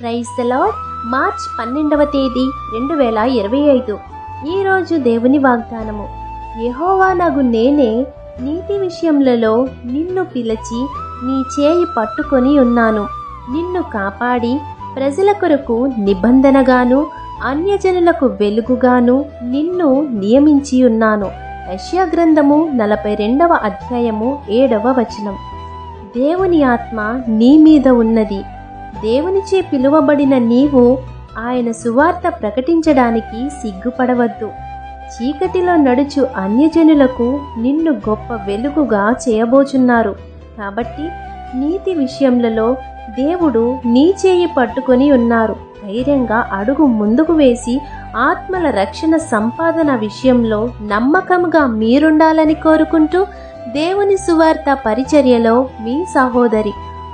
Praise lord. March పన్నెండవ తేదీ రెండు వేల ఇరవై ఐదు. ఈరోజు దేవుని వాగ్దానము. యహోవా నగు నేనే నీతి విషయములలో నిన్ను పిలిచి నీ చేయి పట్టుకొని ఉన్నాను. నిన్ను కాపాడి ప్రజల కొరకు నిబంధనగాను అన్యజనులకు వెలుగుగాను నిన్ను నియమించి ఉన్నాను. రష్యా గ్రంథము నలభై రెండవ అధ్యాయము ఏడవ వచనం. దేవుని ఆత్మ నీ మీద ఉన్నది. దేవునిచే పిలువబడిన నీవు ఆయన సువార్త ప్రకటించడానికి సిగ్గుపడవద్దు. చీకటిలో నడుచు అన్యజనులకు నిన్ను గొప్ప వెలుగుగా చేయబోచున్నారు. కాబట్టి నీతి విషయములలో దేవుడు నీ చేయి పట్టుకొని ఉన్నారు. ధైర్యంగా అడుగు ముందుకు వేసి ఆత్మల రక్షణ సంపాదన విషయంలో నమ్మకంగా మీరుండాలని కోరుకుంటూ దేవుని సువార్త పరిచర్యలో మీ సహోదరి